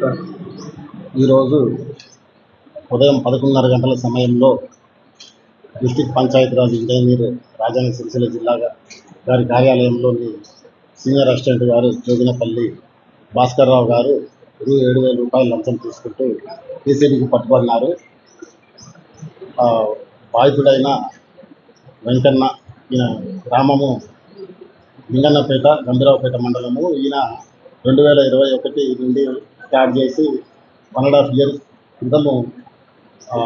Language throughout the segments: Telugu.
ఈరోజు ఉదయం పదకొండున్నర గంటల సమయంలో డిస్టిక్ పంచాయతీరాజ్ ఇంజనీర్ రాజన్న సిరిసిల్ల జిల్లాగా గారి కార్యాలయంలోని సీనియర్ అసిస్టెంట్ గారు జోగినపల్లి భాస్కర్రావు గారు రూ ఏడు వేల రూపాయలు లంచం తీసుకుంటూ కేసీబీకి పట్టుబడినారు. ఆ, బాధితుడైన వెంకన్న ఈయన గ్రామము లింగన్నపేట గంభీరావుపేట మండలము. ఈయన రెండు వేల ఇరవై ఒకటి నుండి స్టార్ట్ చేసి వన్ అండ్ హాఫ్ ఇయర్స్ క్రితము ఆ,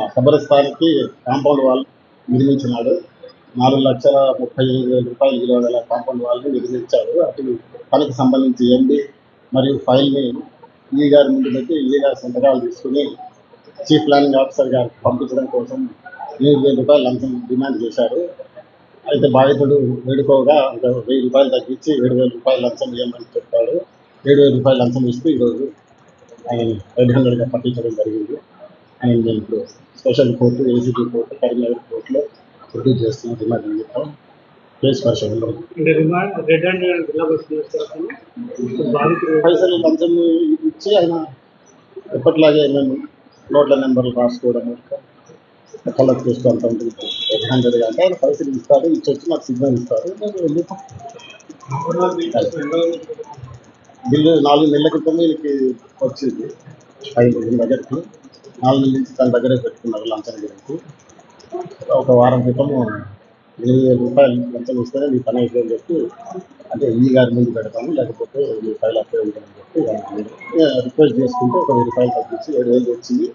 కాంపౌండ్ వాల్ నిర్మించినాడు. నాలుగు లక్షల ముప్పై ఐదు వేల రూపాయలు విలువ గల కాంపౌండ్ వాల్ని నిర్మించాడు అటు తనకు సంబంధించి ఎండి మరియు ఫైల్ని ఈ e గారి ముందు పెట్టి ఈ గారి సంతకాలు తీసుకుని చీఫ్ ప్లానింగ్ ఆఫీసర్ గారు పంపించడం కోసం ఎనిమిది వేల రూపాయలు లంచం డిమాండ్ చేశారు. అయితే బాధితుడు వేడుకోగా ఒక వెయ్యి రూపాయలు తగ్గించి ఏడు వేల రూపాయలు లంచం ఇవ్వమని చెప్పాడు. ఏడు వేల రూపాయలు లంచం ఇస్తూ ఈరోజు ఆయన హ్యాండెడ్గా పట్టించడం జరిగింది. ఆయన ఇప్పుడు special court ACB court Karimnagar కోర్టులో ప్రొడ్యూస్ చేస్తున్న రిమాండ్ నిమిత్తం కేసు పరిశోధనలో పైసలు లంచం ఇచ్చి ఆయన ఎప్పటిలాగే మేము నోట్ల నెంబర్లు రాసుకోవడం కళ్ళకు చూస్తూ అంత ఉంటుంది. రెడ్ హ్యాండెడ్గా అంటే ఆయన పైసలు ఇస్తాడు ఇచ్చి వచ్చి నాకు సిగ్నల్ ఇస్తారు బిల్లు నాలుగు నెలల క్రితం వీళ్ళకి వచ్చింది. ఐదు దగ్గరకు. నాలుగు నెలల నుంచి తన దగ్గరే పెట్టుకున్నారు లంచం గురించి ఒక వారం క్రితం ఎనిమిది వేల రూపాయలు లంచం ఇస్తేనే మీ పని అయిపోయింది చెప్పి అంటే ఈ గారి ముందు పెడతాము లేకపోతే మీ ఫైల్ అప్లై ఉంటుందని చెప్పి రిక్వెస్ట్ చేసుకుంటే ఒక వెయ్యి రూపాయలు తగ్గించి ఏడు వేలు వచ్చింది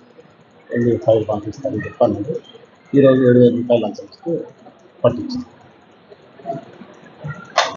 ఎనిమిది ఫైల్ పంపిస్తానని చెప్పాను. ఈరోజు ఏడు వేల రూపాయలు లంచం ఇస్తే పట్టించింది.